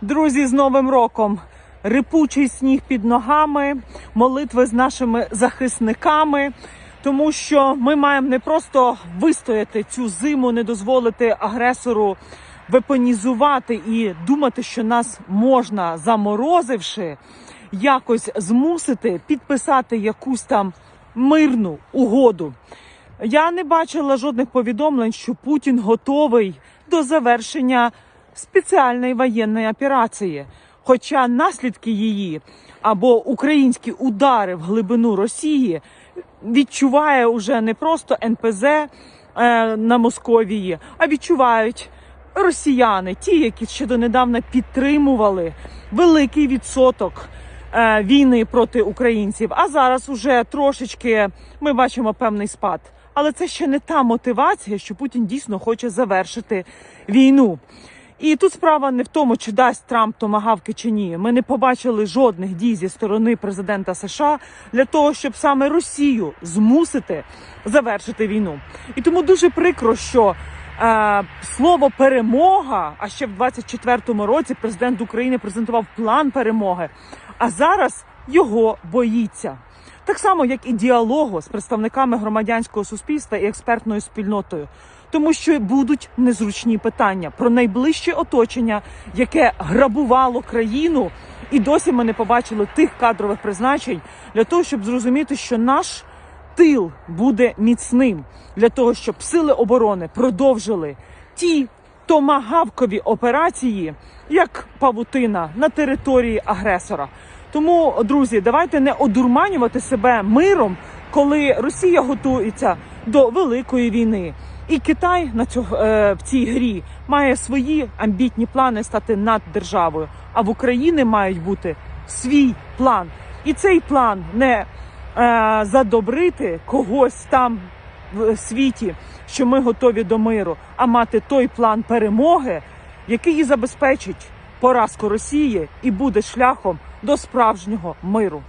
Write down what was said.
Друзі, з Новим роком! Рипучий сніг під ногами, молитви з нашими захисниками, тому що ми маємо не просто вистояти цю зиму, не дозволити агресору вепонізувати і думати, що нас можна заморозивши, якось змусити підписати якусь там мирну угоду. Я не бачила жодних повідомлень, що Путін готовий до завершення спеціальної воєнної операції. Хоча наслідки її або українські удари в глибину Росії відчуває уже не просто НПЗ е, на Московії, а відчувають росіяни, ті, які ще донедавна підтримували великий відсоток е, війни проти українців. А зараз уже трошечки ми бачимо певний спад. Але це ще не та мотивація, що Путін дійсно хоче завершити війну. І тут справа не в тому, чи дасть Трамп томагавки чи ні. Ми не побачили жодних дій зі сторони президента США для того, щоб саме Росію змусити завершити війну. І тому дуже прикро, що е, слово перемога. А ще в 24-му році президент України презентував план перемоги. А зараз його боїться. Так само, як і діалогу з представниками громадянського суспільства і експертною спільнотою, тому що будуть незручні питання про найближче оточення, яке грабувало країну, і досі ми не побачили тих кадрових призначень для того, щоб зрозуміти, що наш тил буде міцним для того, щоб сили оборони продовжили ті томагавкові операції, як павутина на території агресора. Тому, друзі, давайте не одурманювати себе миром, коли Росія готується до великої війни. І Китай на цю, е, в цій грі має свої амбітні плани стати наддержавою. А в Україні мають бути свій план. І цей план не е, задобрити когось там в світі, що ми готові до миру, а мати той план перемоги, який і забезпечить поразку Росії і буде шляхом до справжнього миру.